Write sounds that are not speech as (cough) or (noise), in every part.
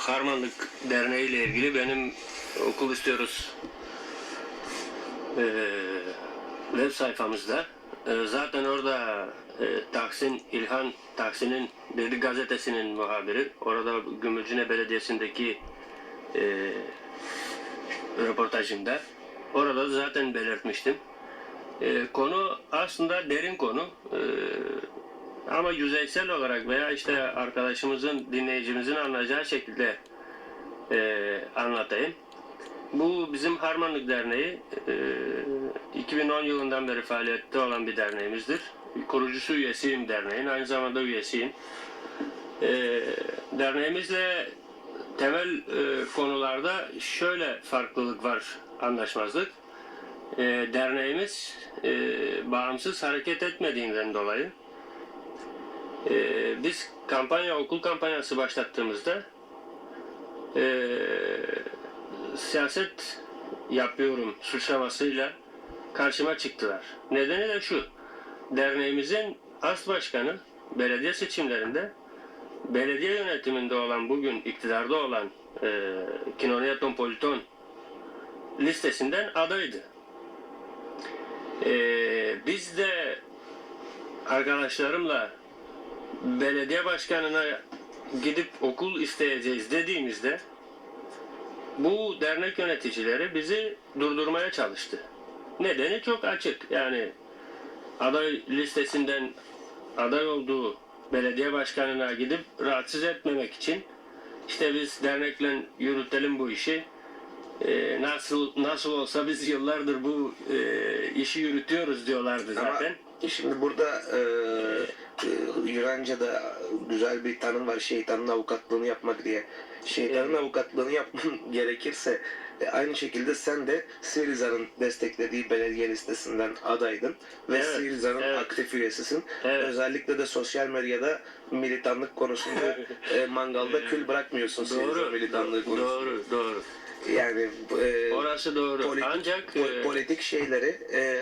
Harmanlık Derneği ile ilgili benim okul istiyoruz eee, web sayfamızda. Eee, zaten orada eee, Taksin İlhan Taksin'in Dedi gazetesinin muhabiri. Orada Gümülcine Belediyesi'ndeki eee röportajımda. Orada da zaten belirtmiştim. Eee, konu aslında derin konu. Eee, ama yüzeysel olarak veya işte arkadaşımızın, dinleyicimizin anlayacağı şekilde eee, anlatayım. Bu bizim Harmanlık Derneği eee, 2010 yılından beri faaliyette olan bir derneğimizdir. Kurucusu üyesiyim derneğin, aynı zamanda üyesiyim. Eee, derneğimizle temel eee, konularda şöyle farklılık var, anlaşmazlık. Eee, derneğimiz eee, bağımsız hareket etmediğinden dolayı ee, biz kampanya, okul kampanyası başlattığımızda ee, siyaset yapıyorum suçlamasıyla karşıma çıktılar. Nedeni de şu, derneğimizin as başkanı belediye seçimlerinde belediye yönetiminde olan bugün iktidarda olan e, Kinoniaton Politon listesinden adaydı. Ee, biz de arkadaşlarımla belediye başkanına gidip okul isteyeceğiz dediğimizde bu dernek yöneticileri bizi durdurmaya çalıştı. Nedeni çok açık. Yani aday listesinden aday olduğu belediye başkanına gidip rahatsız etmemek için işte biz dernekle yürütelim bu işi. Ee, nasıl nasıl olsa biz yıllardır bu e, işi yürütüyoruz diyorlardı Ama zaten. Şimdi burada e, Yunanca'da güzel bir tanım var şeytanın avukatlığını yapmak diye. Şeytanın avukatlığını yapman (laughs) gerekirse e, aynı şekilde sen de Siriza'nın desteklediği belediye listesinden adaydın ve Evet, Siriza'nın evet. aktif üyesisin. Evet. Özellikle de sosyal medyada militanlık konusunda (laughs) e, mangalda kül bırakmıyorsun Siriza Doğru, militanlığı konusunda. doğru, doğru. Yani e, Orası doğru. politik, Ancak po- e, politik şeyleri e,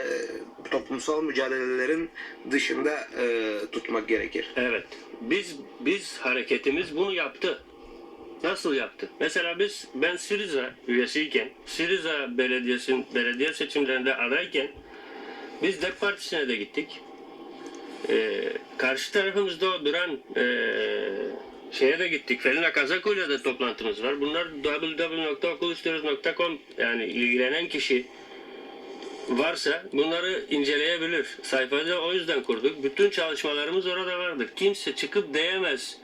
toplumsal mücadelelerin dışında e, tutmak gerekir. evet, biz biz hareketimiz bunu yaptı. Nasıl yaptı? Mesela biz ben Siriza üyesiyken, Siriza Belediyesi belediye seçimlerinde adayken biz DEP Partisi'ne de gittik. E, karşı tarafımızda duran e, şeye de gittik. Felina Kazaku'yla da toplantımız var. Bunlar www.okulustiyoruz.com yani ilgilenen kişi varsa bunları inceleyebilir. Sayfada o yüzden kurduk. Bütün çalışmalarımız orada vardır. Kimse çıkıp diyemez.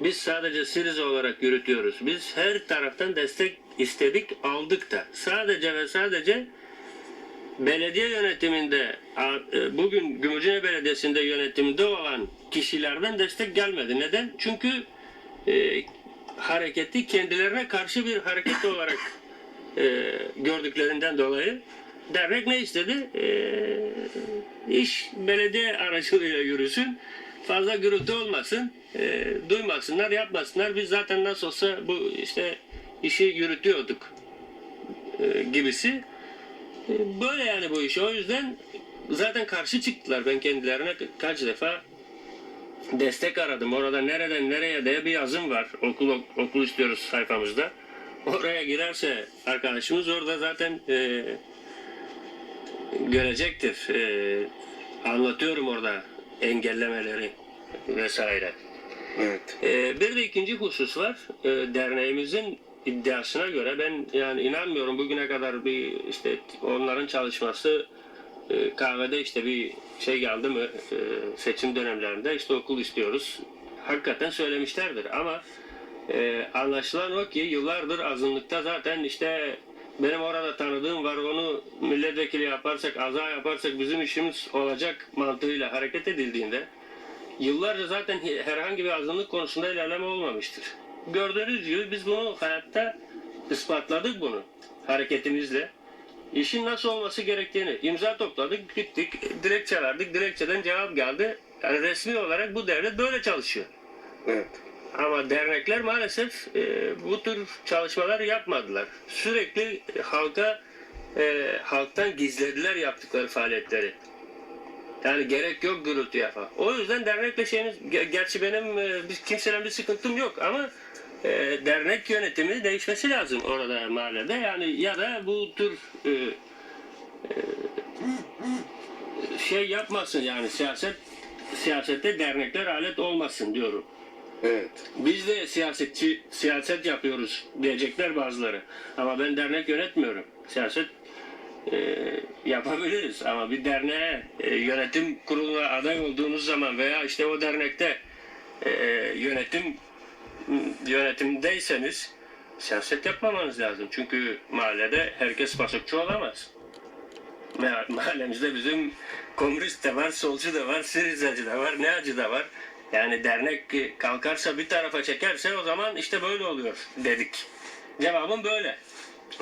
Biz sadece Siriza olarak yürütüyoruz. Biz her taraftan destek istedik, aldık da. Sadece ve sadece belediye yönetiminde e, bugün Gümüşhane Belediyesi'nde yönetimde olan kişilerden destek gelmedi. Neden? Çünkü e, hareketi kendilerine karşı bir hareket olarak e, gördüklerinden dolayı dernek ne istedi? E, iş belediye aracılığıyla yürüsün. Fazla gürültü olmasın. E, duymasınlar, yapmasınlar. Biz zaten nasıl olsa bu işte işi yürütüyorduk e, gibisi. E, Böyle yani bu iş. O yüzden zaten karşı çıktılar. Ben kendilerine ka- kaç defa destek aradım. Orada nereden nereye diye bir yazım var. Okul okul istiyoruz sayfamızda. Oraya girerse arkadaşımız orada zaten e, görecektir. E, anlatıyorum orada engellemeleri vesaire. Evet. Ee, bir de ikinci husus var. Ee, derneğimizin iddiasına göre ben yani inanmıyorum bugüne kadar bir işte onların çalışması e, kahvede işte bir şey geldi mi e, seçim dönemlerinde işte okul istiyoruz. Hakikaten söylemişlerdir ama e, anlaşılan o ki yıllardır azınlıkta zaten işte benim orada tanıdığım var onu milletvekili yaparsak aza yaparsak bizim işimiz olacak mantığıyla hareket edildiğinde Yıllarca zaten herhangi bir azınlık konusunda ilerleme olmamıştır. Gördüğünüz gibi biz bunu hayatta ispatladık bunu hareketimizle. İşin nasıl olması gerektiğini imza topladık, gittik, dilekçe verdik, dilekçeden cevap geldi. Yani resmi olarak bu devlet böyle çalışıyor. Evet. Ama dernekler maalesef e, bu tür çalışmalar yapmadılar. Sürekli halka e, halktan gizlediler yaptıkları faaliyetleri. Yani gerek yok gürültü yapar. O yüzden dernekle şeyiniz, ge- gerçi benim e, kimsenin bir sıkıntım yok ama e, dernek yönetimi değişmesi lazım orada mahallede. Yani ya da bu tür e, e, şey yapmasın yani siyaset siyasette dernekler alet olmasın diyorum. Evet. Biz de siyasetçi siyaset yapıyoruz diyecekler bazıları. Ama ben dernek yönetmiyorum. Siyaset e, yapabiliriz ama bir derneğe e, yönetim kuruluna aday olduğunuz zaman veya işte o dernekte e, yönetim yönetimdeyseniz siyaset yapmamanız lazım. Çünkü mahallede herkes pasokçu olamaz. Ma- (laughs) Mahallemizde bizim komünist de var, solcu da var, Sirizacı da var, neacı da var. Yani dernek kalkarsa bir tarafa çekerse o zaman işte böyle oluyor dedik. Cevabım böyle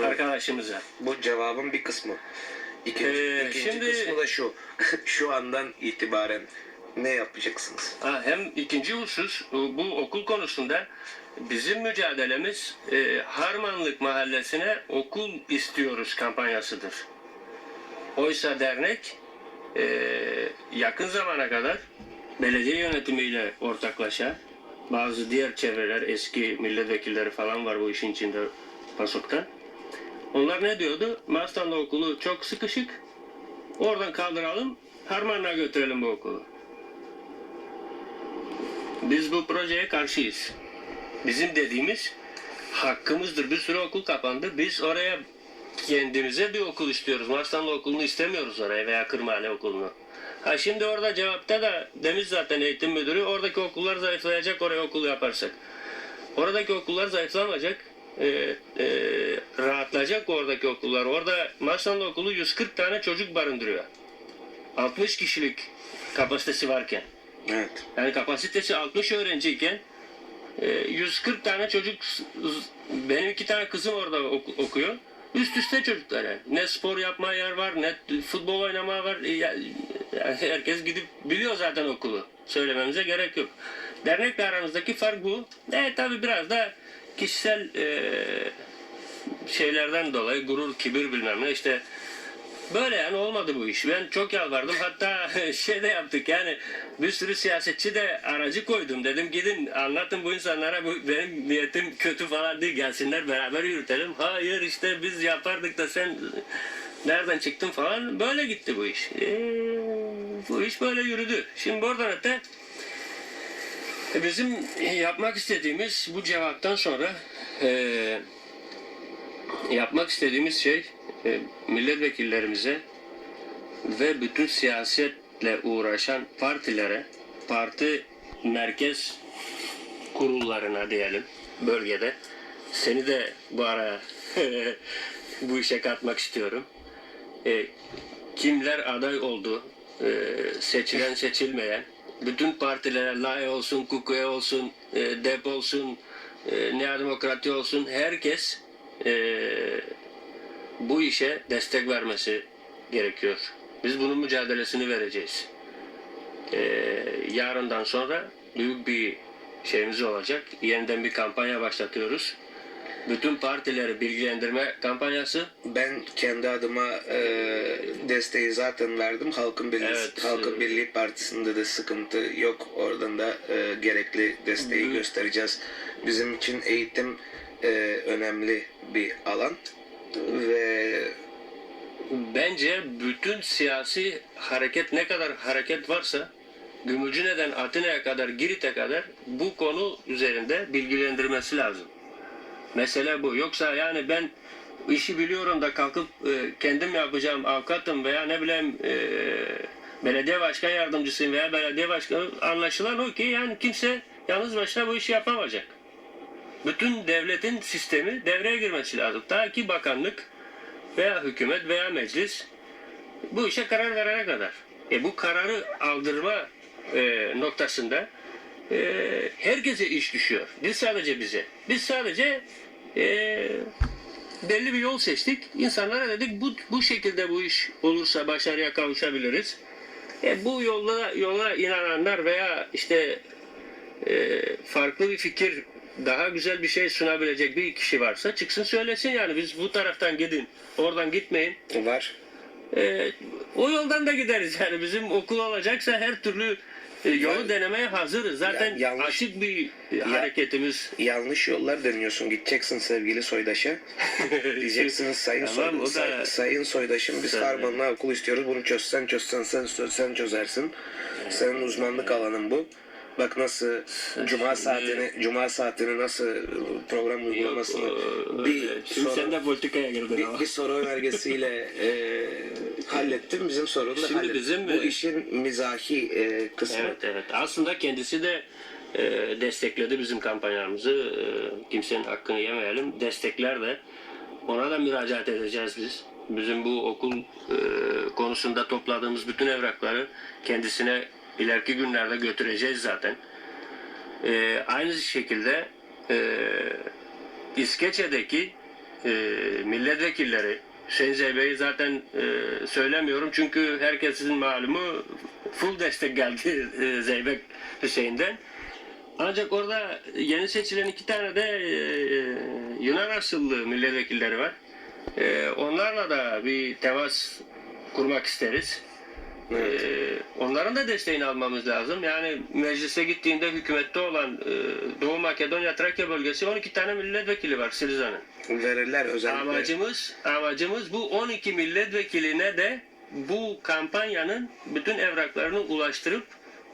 arkadaşımıza. Bu cevabın bir kısmı. İkinci, Ee, ikinci şimdi- kısmı da şu. (laughs) şu andan itibaren ne yapacaksınız? Ha, hem ikinci husus bu okul konusunda bizim mücadelemiz e, Harmanlık Mahallesi'ne okul istiyoruz kampanyasıdır. Oysa dernek e, yakın zamana kadar belediye yönetimiyle ortaklaşa bazı diğer çevreler eski milletvekilleri falan var bu işin içinde Pasok'ta. Onlar ne diyordu? Marslanlı okulu çok sıkışık. Oradan kaldıralım, Harman'a götürelim bu okulu. Biz bu projeye karşıyız. Bizim dediğimiz hakkımızdır. Bir sürü okul kapandı. Biz oraya kendimize bir okul istiyoruz. Marslanlı okulunu istemiyoruz oraya veya Kırmahane okulunu. Ha şimdi orada cevapta da demiş zaten eğitim müdürü oradaki okullar zayıflayacak oraya okul yaparsak. Oradaki okullar zayıflamayacak. e, e, rahatlayacak oradaki okullar. Orada Marslanlı okulu 140 tane çocuk barındırıyor. 60 kişilik kapasitesi varken. Evet. Yani kapasitesi 60 öğrenciyken e, 140 tane çocuk benim iki tane kızım orada oku- okuyor. Üst üste çocuklar yani. Ne spor yapma yer var, ne futbol oynama var. E, herkes gidip biliyor zaten okulu. Söylememize gerek yok. Dernekle aramızdaki fark bu. E tabi biraz da kişisel e, şeylerden dolayı gurur, kibir bilmem ne işte Böyle yani olmadı bu iş. Ben çok yalvardım. Hatta (laughs) şey de yaptık yani bir sürü siyasetçi de aracı koydum. Dedim gidin anlatın bu insanlara bu benim niyetim kötü falan değil. Gelsinler beraber yürütelim. Hayır işte biz yapardık da sen nereden çıktın falan. Böyle gitti bu iş. Ee, bu iş böyle yürüdü. Şimdi buradan öte e, bizim yapmak istediğimiz bu cevaptan sonra eee yapmak istediğimiz şey e, milletvekillerimize ve bütün siyasetle uğraşan partilere, parti merkez kurullarına diyelim bölgede. Seni de bu ara (laughs) bu işe katmak istiyorum. E, kimler aday oldu, e, seçilen seçilmeyen, bütün partilere lay olsun, kukuya olsun, e, dep olsun, e, Nea Demokrati olsun herkes e, bu işe destek vermesi gerekiyor. Biz bunun mücadelesini vereceğiz. Ee, yarından sonra büyük bir şeyimiz olacak. Yeniden bir kampanya başlatıyoruz. Bütün partileri bilgilendirme kampanyası. Ben kendi adıma e, desteği zaten verdim. Halkın Birliği, Evet. Halkın Birliği Partisi'nde de sıkıntı yok. Oradan da e, gerekli desteği Hı. göstereceğiz. Bizim için eğitim e, önemli bir alan ve Bence bütün siyasi hareket ne kadar hareket varsa Gümülcüne'den Atina'ya kadar, Girit'e kadar bu konu üzerinde bilgilendirmesi lazım. Mesele bu. Yoksa yani ben işi biliyorum da kalkıp e, kendim yapacağım avukatım veya ne bileyim e, belediye başkan yardımcısıyım veya belediye başkanı anlaşılan o ki yani kimse yalnız başına bu işi yapamayacak. Bütün devletin sistemi devreye girmesi lazım. Ta ki bakanlık veya hükümet veya meclis bu işe karar verene kadar. E bu kararı aldırma e, noktasında e, herkese iş düşüyor. Biz sadece bize. Biz sadece e, belli bir yol seçtik. İnsanlara dedik bu, bu şekilde bu iş olursa başarıya kavuşabiliriz. E, bu yolla yola inananlar veya işte e, farklı bir fikir daha güzel bir şey sunabilecek bir kişi varsa çıksın söylesin yani biz bu taraftan gidin oradan gitmeyin var. e, o yoldan da gideriz yani bizim okul olacaksa her türlü e, yolu Ya- denemeye hazırız. Zaten Ya- yanlış- açık bir e, hareketimiz. Yanlış yollar deniyorsun. Gideceksin sevgili soydaşa. (laughs) Diyeceksiniz sayın, Tamam, soy- o da- say- sayın soydaşım biz. Harman'la okul istiyoruz. Bunu çözsen çözsen sen, sen çözersin. Senin uzmanlık alanın bu. Bak nasıl cuma saatini cuma saatini nasıl program uygulamasını bir e, Şimdi soru, sen de politikaya girdin ama. bir, bir soru önergesiyle (laughs) e, hallettim. Bizim sorunu da Şimdi hallettim. bizim- bu işin mizahi e, kısmı. Evet evet. Aslında kendisi de e, destekledi bizim kampanyamızı. E, kimsenin hakkını yemeyelim. Destekler de. Ona da müracaat edeceğiz biz. Bizim bu okul e, konusunda topladığımız bütün evrakları kendisine ileriki günlerde götüreceğiz zaten. E, aynı şekilde e, İskeçe'deki e, milletvekilleri Hüseyin Zeybe'yi zaten e, söylemiyorum çünkü herkesin malumu full destek geldi e, Zeybek Hüseyin'den. Ancak orada yeni seçilen iki tane de e, Yunan asıllı milletvekilleri var. E, onlarla da bir temas kurmak isteriz. Evet. Ee, onların da desteğini almamız lazım. Yani meclise gittiğinde hükümette olan e, Doğu Makedonya Trakya bölgesi 12 tane milletvekili var Siriza'nın. Verirler özellikle. Amacımız amacımız bu 12 milletvekiline de bu kampanyanın bütün evraklarını ulaştırıp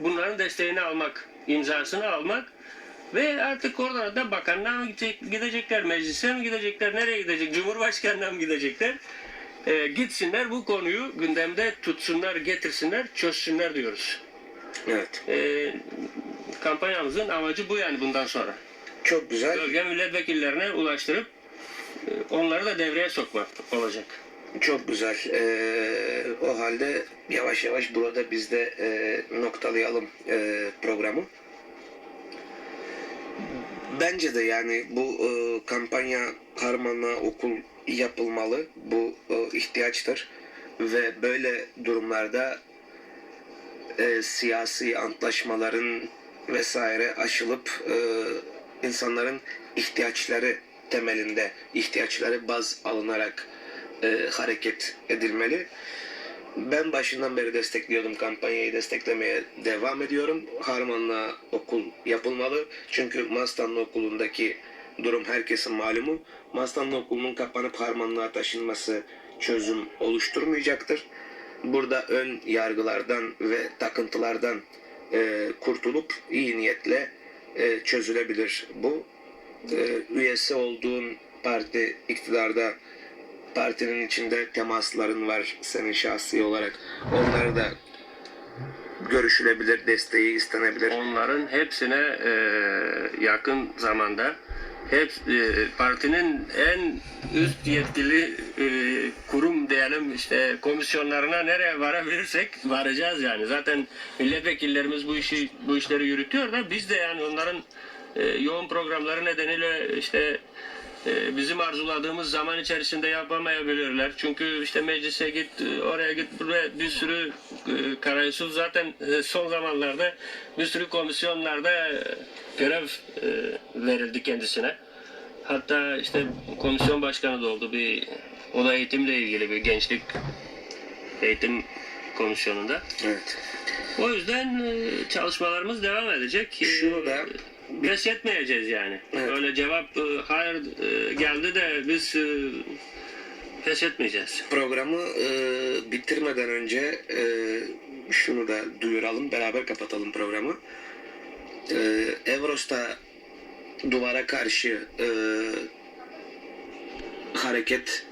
bunların desteğini almak, imzasını almak ve artık oradan da bakanlığa mı gidecek, gidecekler, meclise mi gidecekler, nereye gidecek, cumhurbaşkanına mı gidecekler? Ee, gitsinler bu konuyu gündemde tutsunlar, getirsinler, çözsünler diyoruz. Evet. Ee, kampanyamızın amacı bu yani bundan sonra. Çok güzel. Bölge milletvekillerine ulaştırıp e, onları da devreye sokmak olacak. Çok güzel. Ee, o halde yavaş yavaş burada biz de e, noktalayalım e, programı. Bence de yani bu e, kampanya Harman'a okul yapılmalı. Bu e, ihtiyaçtır. Ve böyle durumlarda e, siyasi antlaşmaların vesaire aşılıp e, insanların ihtiyaçları temelinde ihtiyaçları baz alınarak e, hareket edilmeli. Ben başından beri destekliyordum kampanyayı desteklemeye devam ediyorum. Harman'la okul yapılmalı. Çünkü Mastanlı okulundaki durum herkesin malumu. Mastanlı okulunun kapanıp Harmanlığa taşınması çözüm oluşturmayacaktır. Burada ön yargılardan ve takıntılardan e, kurtulup iyi niyetle e, çözülebilir bu. E, üyesi olduğun parti iktidarda partinin içinde temasların var senin şahsi olarak. Onları da görüşülebilir, desteği istenebilir. Onların hepsine e, yakın zamanda hep e, partinin en üst yetkili e, kurum diyelim işte komisyonlarına nereye varabilirsek varacağız yani. Zaten milletvekillerimiz bu işi bu işleri yürütüyor da biz de yani onların e, yoğun programları nedeniyle işte bizim arzuladığımız zaman içerisinde yapamayabilirler. Çünkü işte meclise git, e, oraya git, buraya bir sürü e, Karayusuf zaten e, son zamanlarda bir sürü komisyonlarda e, görev e, verildi kendisine. Hatta işte komisyon başkanı da oldu bir o da eğitimle ilgili bir gençlik eğitim komisyonunda. Evet. O yüzden e, çalışmalarımız devam edecek. E, Şunu da- pes etmeyeceğiz yani. Evet. Öyle cevap e, hayır e, geldi de biz e, pes etmeyeceğiz. Programı e, bitirmeden önce e, şunu da duyuralım, beraber kapatalım programı. E, Evros'ta duvara karşı e, hareket